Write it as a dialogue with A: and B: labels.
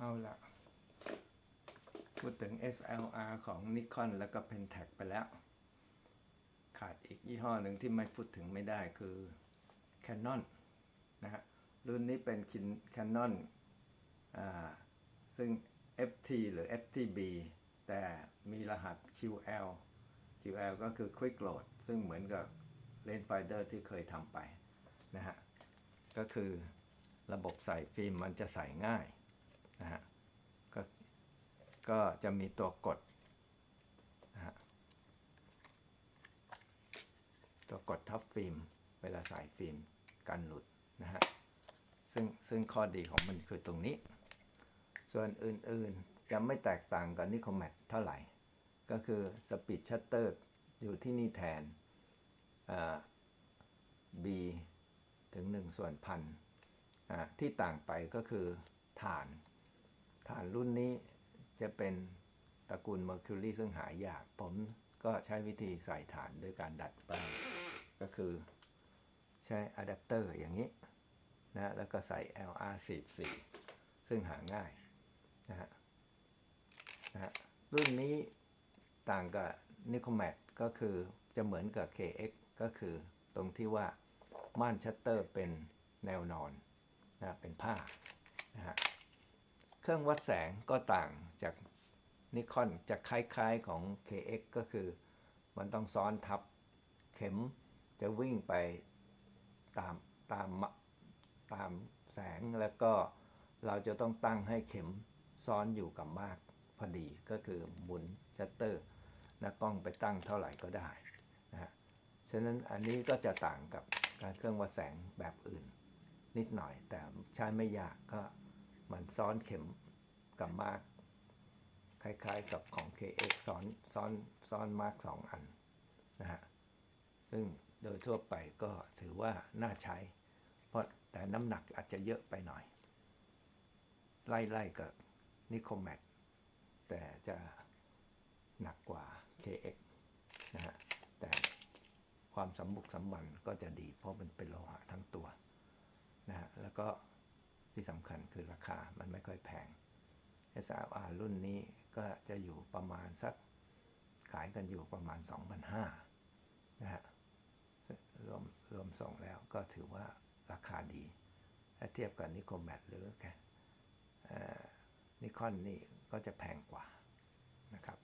A: เอาละพูดถึง SLR ของ Nikon แล้วก็ Pentax ไปแล้ว ขาดอีกยี่ห้อหนึ่งที่ไม่พูดถึงไม่ได้คือ Canon นะฮะ รุ่นนี้เป็น Canon อ่า ซึ่ง FT หรือ FTB แต่มีรหัส QL QL ก็คือ Quick Load ซึ่งเหมือนกับ Rangefinder ที่เคยทำไปนะฮะ ก็คือระบบใส่ฟิล์มมันจะใส่ง่าย นะฮะก็ก็จะมีตัวกดนะฮะตัวกดทับฟิล์มเวลาใส่ฟิล์มกันหลุดนะฮะซึ่งซึ่งข้อดีของมันคือตรงนี้ ส่วนอื่นๆจะไม่แตกต่างกับนิโคแมทเท่าไหร่ ก็คือสปีดชัตเตอร์อยู่ที่นี่แทนอ่า B ถึง 1 ส่วนพันอ่าที่ต่างไปก็คือฐาน ฐานรุ่นนี้จะเป็นตระกูล Mercury ซึ่งหายาก ผมก็ใช้วิธีใส่ฐานด้วยการดัดแปลงก็คือใช้อะแดปเตอร์อย่างนี้นะแล้วก็ใส่ LR44 ซึ่งหาง่ายนะฮะนะฮะรุ่นนี้ต่างกับ Nicomat ก็คือจะเหมือนกับ KX ก็คือตรงที่ว่าม่านชัตเตอร์เป็นแนวนอนนะเป็นผ้านะฮะ เครื่องวัดแสงก็ต่างจากนิคอนจะคล้าย ๆของ KX ก็คือมันต้องซ้อนทับเข็มจะวิ่งไปตามตามตามแสงแล้วก็เราจะต้องตั้งให้เข็มซ้อนอยู่กับมากพอดีก็คือหมุนชัตเตอร์นะกล้องไปตั้งเท่าไหร่ก็ได้นะฮะฉะนั้นอันนี้ก็จะต่างกับการเครื่องวัดแสงแบบอื่น นิดหน่อยแต่ใช้ไม่ยากก็ มันซ้อนเข็มกับมากคล้ายๆกับของ KX ซ้อนซ้อนซ้อนมาร์กสองอันนะฮะซึ่งโดยทั่วไปก็ถือว่าน่าใช้ เพราะแต่น้ำหนักอาจจะเยอะไปหน่อย ไล่ๆกับนิโคแม t แต่จะหนักกว่า KX นะฮะแต่ความสมบุกสมบันก็จะดีเพราะมันเป็นโลหะทั้งตัวนะฮะแล้วก็ ที่สำคัญคือราคามันไม่ค่อยแพง SLR รุ่นนี้ก็จะอยู่ประมาณสักขายกันอยู่ประมาณ 2,500นะฮะรวมรวมส่งแล้วก็ถือว่าราคาดี ถ้าเทียบกับนิโคแมทหรือแค่นิคอนนี่ก็จะแพงกว่านะครับ